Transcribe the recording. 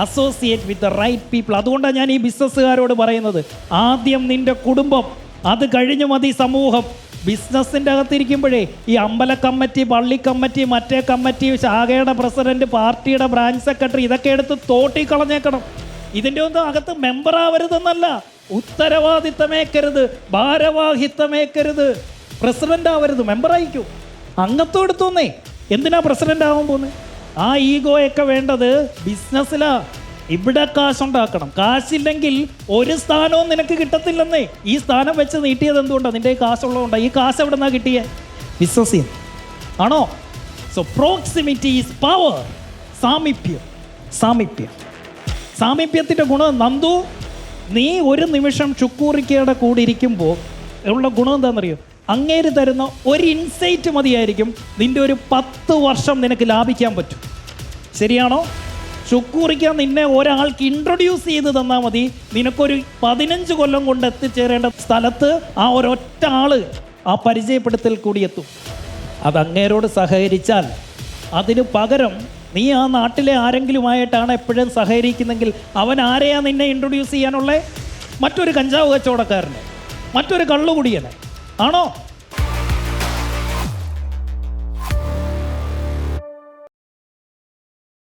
Associate with the right people അതുകൊണ്ടാണ് ഞാൻ ഈ ബിസിനസ്സുകാരോട് പറയുന്നത്. ആദ്യം നിന്റെ കുടുംബം അത് കഴിഞ്ഞു മതി സമൂഹം. ബിസിനസ്സിന്റെ അകത്തിരിക്കുമ്പോഴേ ഈ അമ്പല കമ്മിറ്റി പള്ളി കമ്മിറ്റി മറ്റേ കമ്മിറ്റി ശാഖയുടെ പ്രസിഡന്റ് പാർട്ടിയുടെ ബ്രാഞ്ച് സെക്രട്ടറി ഇതൊക്കെ എടുത്ത് തോട്ടി കളഞ്ഞേക്കണം. ഇതിന്റെ ഒന്നും അകത്ത് മെമ്പർ ആവരുതെന്നല്ല. ഉത്തരവാദിത്തമേക്കരുത് ഭാരവാഹിത്തമേക്കരുത്. പ്രസിഡന്റ് ആവരുത് മെമ്പർ ആയിക്കൂ. അംഗത്വം എടുത്തോന്നേ എന്തിനാ പ്രസിഡന്റ് ആവാൻ പോകുന്നത് ആ ഈഗോയൊക്കെ വേണ്ടത് ബിസിനസ്സിലാ ഇവിടെ കാശുണ്ടാക്കണം. കാശില്ലെങ്കിൽ ഒരു സ്ഥാനവും നിനക്ക് കിട്ടത്തില്ലെന്നേ. ഈ സ്ഥാനം വെച്ച് നീട്ടിയത് എന്തുകൊണ്ടാണ് നിന്റെ ഈ കാശുള്ളതുകൊണ്ടാണ് ഈ കാശ് എവിടെ നിന്നാ കിട്ടിയേ? ബിസിനസ് ആണോ? സോ പ്രോക്സിമിറ്റി ഈസ് പവർ സാമീപ്യം. സാമീപ്യം. സാമീപ്യത്തിന്റെ ഗുണം നന്ദു നീ ഒരു നിമിഷം ചുക്കൂറിക്കയുടെ കൂടി ഇരിക്കുമ്പോൾ ഉള്ള ഗുണം എന്താണെന്നറിയോ അങ്ങേര് തരുന്ന ഒരു ഇൻസൈറ്റ് മതിയായിരിക്കും. നിന്റെ ഒരു പത്ത് വർഷം നിനക്ക് ലാഭിക്കാൻ പറ്റും. ശരിയാണോ? ചുക്കൂറിക്കാൻ നിന്നെ ഒരാൾക്ക് ഇൻട്രൊഡ്യൂസ് ചെയ്ത് തന്നാൽ മതി. നിനക്കൊരു പതിനഞ്ച് കൊല്ലം കൊണ്ട് എത്തിച്ചേരേണ്ട സ്ഥലത്ത് ആ ഒരൊറ്റ ആൾ ആ പരിചയപ്പെടുത്തൽ കൂടി എത്തും. അത് അങ്ങേരോട് സഹകരിച്ചാൽ അതിന് പകരം നീ ആ നാട്ടിലെ ആരെങ്കിലുമായിട്ടാണ് എപ്പോഴും സഹകരിക്കുന്നെങ്കിൽ അവൻ ആരെയാണ് നിന്നെ ഇൻട്രൊഡ്യൂസ് ചെയ്യാനുള്ളത് മറ്റൊരു കഞ്ചാവ് കച്ചവടക്കാരനെ മറ്റൊരു കള്ളുകുടിയനെ ആണോ?